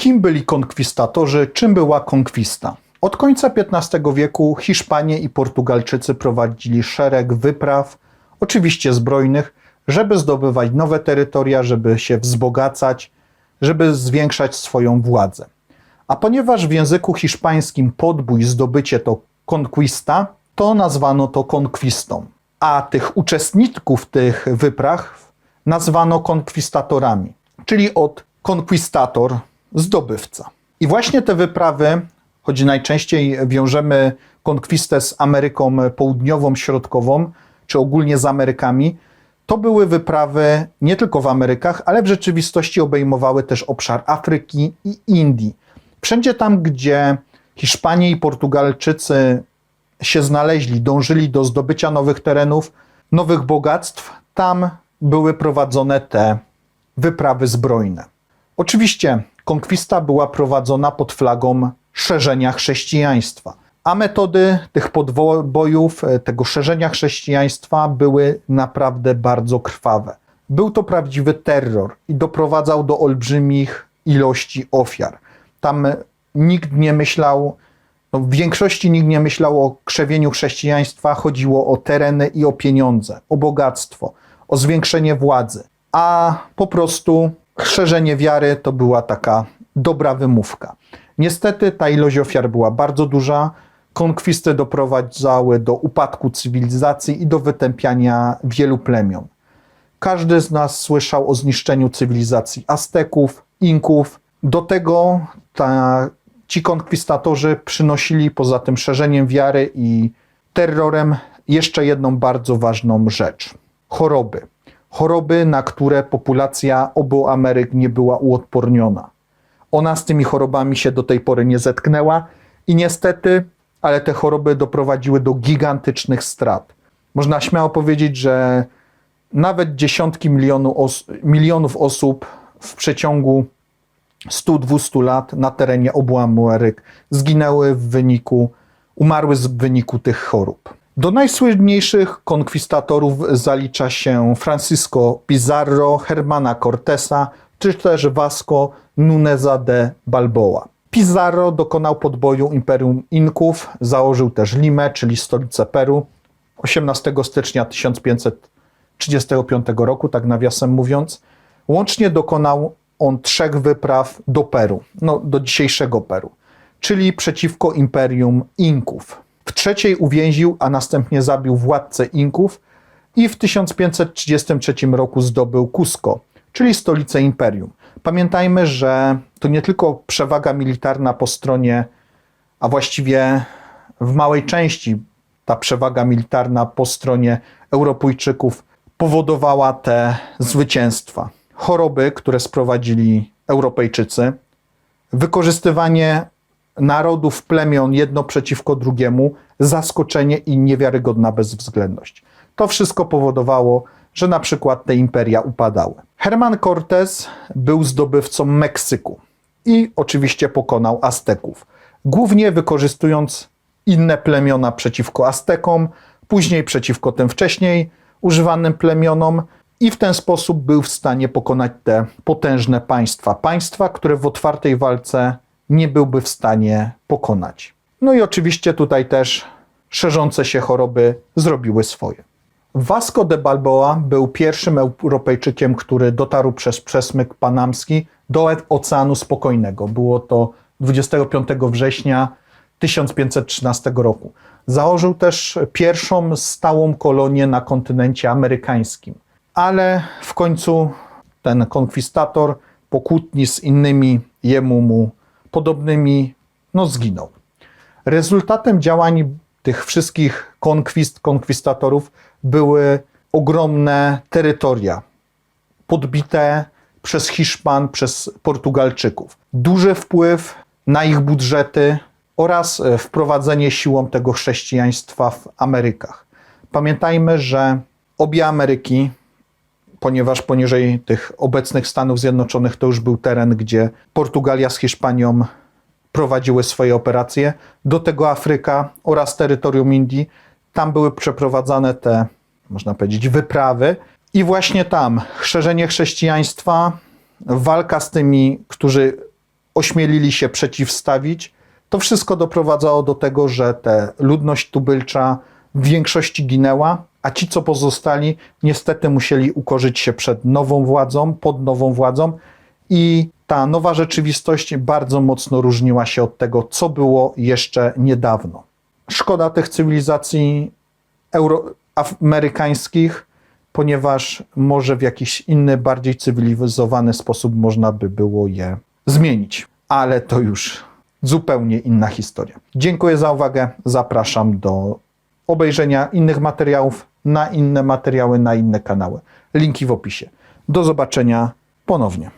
Kim byli konkwistatorzy? Czym była konkwista? Od końca XV wieku Hiszpanie i Portugalczycy prowadzili szereg wypraw, oczywiście zbrojnych, żeby zdobywać nowe terytoria, żeby się wzbogacać, żeby zwiększać swoją władzę. A ponieważ w języku hiszpańskim podbój, zdobycie to conquista, to nazwano to konkwistą. A tych uczestników tych wypraw nazwano konkwistatorami, czyli od konkwistator, zdobywca. I właśnie te wyprawy, choć najczęściej wiążemy konkwistę z Ameryką Południową, Środkową, czy ogólnie z Amerykami, to były wyprawy nie tylko w Amerykach, ale w rzeczywistości obejmowały też obszar Afryki i Indii. Wszędzie tam, gdzie Hiszpanie i Portugalczycy się znaleźli, dążyli do zdobycia nowych terenów, nowych bogactw, tam były prowadzone te wyprawy zbrojne. Oczywiście konkwista była prowadzona pod flagą szerzenia chrześcijaństwa, a metody tych podbojów, e, tego szerzenia chrześcijaństwa były naprawdę bardzo krwawe. Był to prawdziwy terror i doprowadzał do olbrzymich ilości ofiar. Tam nikt nie myślał, no w większości nikt nie myślał o krzewieniu chrześcijaństwa, chodziło o tereny i o pieniądze, o bogactwo, o zwiększenie władzy, a po prostu szerzenie wiary to była taka dobra wymówka. Niestety ta ilość ofiar była bardzo duża. Konkwisty doprowadzały do upadku cywilizacji i do wytępiania wielu plemion. Każdy z nas słyszał o zniszczeniu cywilizacji Azteków, Inków. Do tego ta, ci konkwistatorzy przynosili poza tym szerzeniem wiary i terrorem jeszcze jedną bardzo ważną rzecz choroby. Choroby, na które populacja obu Ameryk nie była uodporniona. Ona z tymi chorobami się do tej pory nie zetknęła i niestety, ale te choroby doprowadziły do gigantycznych strat. Można śmiało powiedzieć, że nawet dziesiątki milionu os milionów osób w przeciągu 100-200 lat na terenie obu Ameryk zginęły w wyniku, umarły w wyniku tych chorób. Do najsłynniejszych konkwistatorów zalicza się Francisco Pizarro, Hermana Cortesa czy też Vasco Nuneza de Balboa. Pizarro dokonał podboju Imperium Inków, założył też Limę, czyli stolicę Peru, 18 stycznia 1535 roku, tak nawiasem mówiąc. Łącznie dokonał on trzech wypraw do Peru, no do dzisiejszego Peru, czyli przeciwko Imperium Inków. W trzeciej uwięził, a następnie zabił władcę Inków i w 1533 roku zdobył Cusco, czyli stolicę imperium. Pamiętajmy, że to nie tylko przewaga militarna po stronie, a właściwie w małej części ta przewaga militarna po stronie Europejczyków powodowała te zwycięstwa. Choroby, które sprowadzili Europejczycy, wykorzystywanie narodów, plemion jedno przeciwko drugiemu, zaskoczenie i niewiarygodna bezwzględność. To wszystko powodowało, że na przykład te imperia upadały. Herman Cortés był zdobywcą Meksyku i oczywiście pokonał Azteków, głównie wykorzystując inne plemiona przeciwko Aztekom, później przeciwko tym wcześniej używanym plemionom i w ten sposób był w stanie pokonać te potężne państwa. Państwa, które w otwartej walce nie byłby w stanie pokonać. No i oczywiście tutaj też szerzące się choroby zrobiły swoje. Vasco de Balboa był pierwszym Europejczykiem, który dotarł przez przesmyk panamski do Oceanu Spokojnego. Było to 25 września 1513 roku. Założył też pierwszą stałą kolonię na kontynencie amerykańskim. Ale w końcu ten konkwistator po kłótni z innymi jemu mu podobnymi, no zginął. Rezultatem działań tych wszystkich konkwist, konkwistatorów były ogromne terytoria, podbite przez Hiszpan, przez Portugalczyków. Duży wpływ na ich budżety oraz e, wprowadzenie siłą tego chrześcijaństwa w Amerykach. Pamiętajmy, że obie Ameryki, ponieważ poniżej tych obecnych Stanów Zjednoczonych to już był teren, gdzie Portugalia z Hiszpanią prowadziły swoje operacje, do tego Afryka oraz terytorium Indii. Tam były przeprowadzane te, można powiedzieć, wyprawy. I właśnie tam szerzenie chrześcijaństwa, walka z tymi, którzy ośmielili się przeciwstawić. To wszystko doprowadzało do tego, że ta ludność tubylcza w większości ginęła, a ci, co pozostali, niestety musieli ukorzyć się przed nową władzą, pod nową władzą i ta nowa rzeczywistość bardzo mocno różniła się od tego, co było jeszcze niedawno. Szkoda tych cywilizacji euroamerykańskich, ponieważ może w jakiś inny, bardziej cywilizowany sposób można by było je zmienić. Ale to już zupełnie inna historia. Dziękuję za uwagę. Zapraszam do obejrzenia innych materiałów na inne materiały, na inne kanały. Linki w opisie. Do zobaczenia ponownie.